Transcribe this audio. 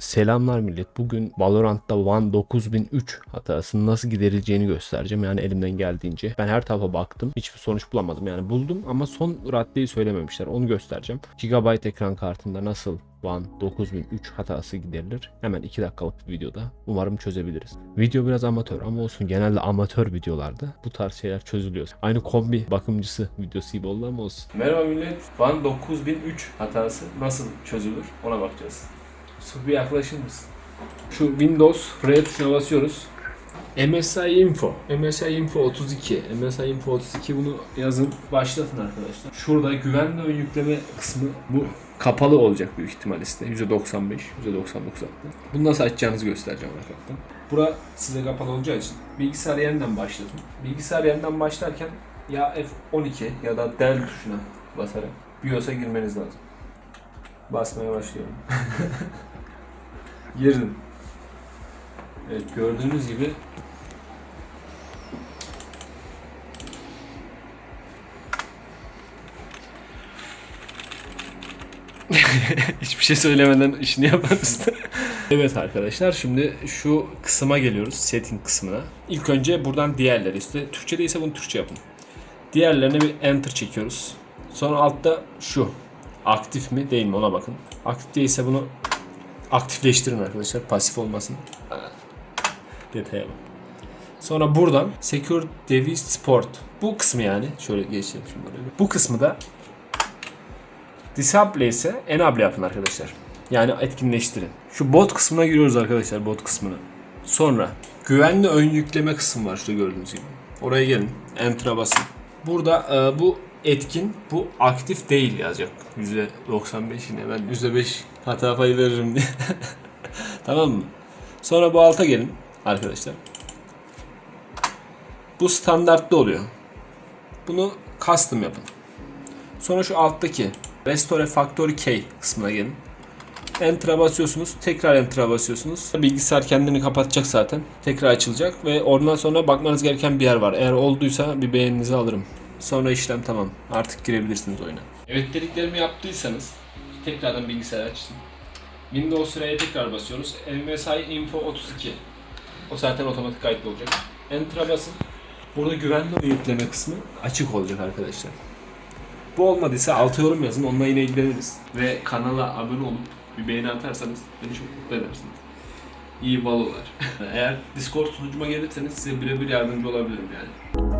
Selamlar millet. Bugün Valorant'ta One 9003 hatasının nasıl giderileceğini göstereceğim. Yani elimden geldiğince. Ben her tarafa baktım. Hiçbir sonuç bulamadım. Yani buldum ama son raddeyi söylememişler. Onu göstereceğim. Gigabyte ekran kartında nasıl One 9003 hatası giderilir? Hemen 2 dakikalık bir videoda. Umarım çözebiliriz. Video biraz amatör ama olsun. Genelde amatör videolarda bu tarz şeyler çözülüyor. Aynı kombi bakımcısı videosu gibi oldu ama olsun. Merhaba millet. One 9003 hatası nasıl çözülür? Ona bakacağız. Bir yaklaşır mısın? Şu Windows R tuşuna basıyoruz. MSI Info. MSI Info 32. MSI Info 32 bunu yazın. Başlatın arkadaşlar. Şurada güvenli ön yükleme kısmı bu kapalı olacak büyük ihtimal site. %95, %99 hatta. Bunu nasıl açacağınızı göstereceğim arkadaşlar. Bura size kapalı olacağı için bilgisayar yeniden başlatın. Bilgisayar yeniden başlarken ya F12 ya da del tuşuna basarak BIOS'a girmeniz lazım. Basmaya başlıyorum. Girdim. Evet gördüğünüz gibi Hiçbir şey söylemeden işini yaparız. evet arkadaşlar şimdi şu kısma geliyoruz. Setting kısmına. İlk önce buradan diğerleri işte. Türkçe'de ise bunu Türkçe yapın. Diğerlerine bir enter çekiyoruz. Sonra altta şu. Aktif mi değil mi ona bakın. Aktif değilse bunu aktifleştirin arkadaşlar. Pasif olmasın. Detaya bak. Sonra buradan Secure Device Support. Bu kısmı yani. Şöyle geçelim şimdi oraya. Bu kısmı da Disable ise enable yapın arkadaşlar. Yani etkinleştirin. Şu bot kısmına giriyoruz arkadaşlar bot kısmına. Sonra güvenli ön yükleme kısmı var şurada gördüğünüz gibi. Oraya gelin. Enter'a basın. Burada e, bu etkin, bu aktif değil yazacak. %95 yine ben %5 hata payı veririm diye. tamam mı? Sonra bu alta gelin arkadaşlar. Bu standartlı oluyor. Bunu custom yapın. Sonra şu alttaki Restore Factory Key kısmına gelin. Enter'a basıyorsunuz. Tekrar Enter'a basıyorsunuz. Bilgisayar kendini kapatacak zaten. Tekrar açılacak ve oradan sonra bakmanız gereken bir yer var. Eğer olduysa bir beğeninizi alırım. Sonra işlem tamam. Artık girebilirsiniz oyuna. Evet dediklerimi yaptıysanız tekrardan bilgisayar açsın. Windows R'ye tekrar basıyoruz. MSI Info 32. O zaten otomatik kayıtlı olacak. Enter'a basın. Burada güvenli yükleme kısmı açık olacak arkadaşlar. Bu olmadıysa altı yorum yazın onunla yine ilgileniriz. Ve kanala abone olup bir beğeni atarsanız beni çok mutlu edersiniz. İyi balolar. Eğer Discord sunucuma gelirseniz size birebir yardımcı olabilirim yani.